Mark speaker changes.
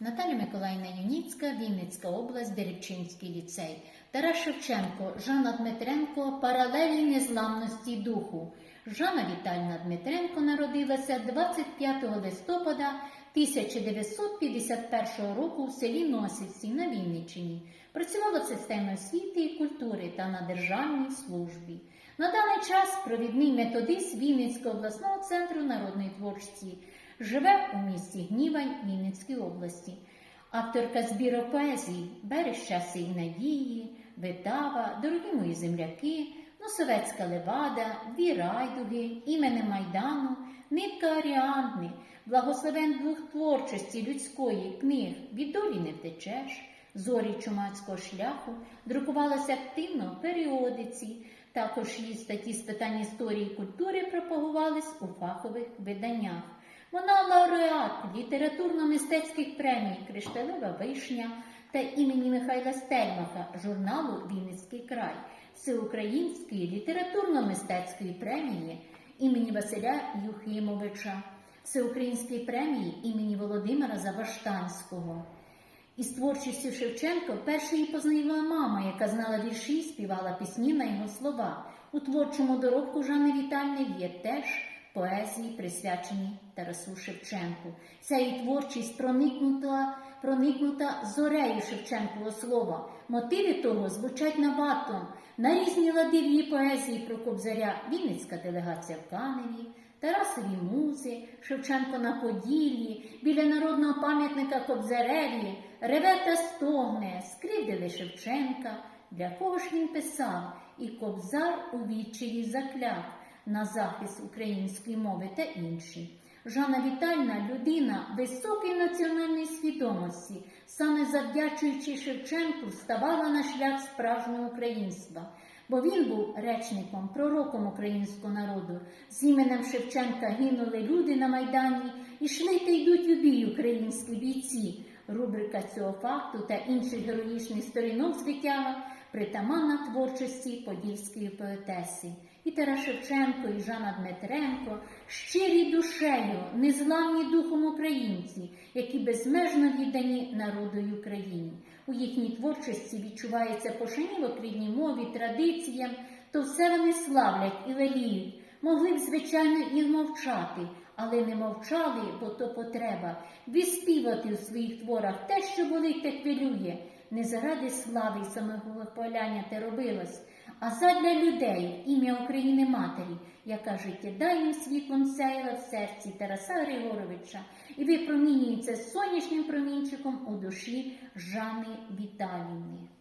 Speaker 1: Наталя Миколаївна Юніцька, Вінницька область, Дерибчинський ліцей. Тарас Шевченко, Жанна Дмитренко, паралелі незламності духу. Жанна Вітальна Дмитренко народилася 25 листопада 1951 року в селі Носівці на Вінниччині. Працювала в системі освіти і культури та на державній службі. На даний час провідний методист Вінницького обласного центру народної творчості живе у місті Гнівань Вінницької області. Авторка збірок поезії Берег часи і надії, Витава, Дорогі мої земляки, Носовецька левада, Дві райдуги, Імене Майдану, Нитка Аріадни, Благословен двох творчості людської книг Від не втечеш, Зорі чумацького шляху друкувалася активно в періодиці. Також її статті з питань історії і культури пропагувались у фахових виданнях. Вона лауреат літературно-мистецьких премій Кришталева вишня та імені Михайла Стельмаха журналу Вінницький край, Всеукраїнської літературно-мистецької премії імені Василя Юхимовича, Всеукраїнської премії імені Володимира Заваштанського. Із творчістю Шевченка вперше її познайомила мама, яка знала вірші і співала пісні на його слова. У творчому доробку Жанни Вітальни є теж поезії, присвячені Тарасу Шевченку. Ця її творчість проникнута, проникнута зорею Шевченкового слова. Мотиви того звучать набатом. На різні лади в її поезії про Кобзаря Вінницька делегація в Каневі, Тарасові музи, Шевченко на Поділлі, біля народного пам'ятника Кобзареві, реве та стогне, скривдили Шевченка. Для кого ж він писав? І Кобзар у відчаї закляк на захист української мови та інші. Жанна Вітальна людина високої національної свідомості, саме завдячуючи Шевченку, ставала на шлях справжнього українства, бо він був речником, пророком українського народу. З іменем Шевченка гинули люди на Майдані, ішли та йдуть у бій українські бійці. Рубрика цього факту та інших героїчних сторінок звитяга притаманна творчості подільської поетеси. І Шевченко, і Жанна Дмитренко, щирі душею, незламні духом українці, які безмежно віддані народу Україні. У їхній творчості відчувається пошанілок рідній мові, традиціям, то все вони славлять і веліють. Могли б, звичайно, і мовчати, але не мовчали, бо то потреба відспівати у своїх творах те, що болить та хвилює, не заради слави й самовихваляння те робилось, а задля людей ім'я України Матері, яка життєдайним світлом сяяла в серці Тараса Григоровича і випромінюється сонячним промінчиком у душі Жани Віталіївни.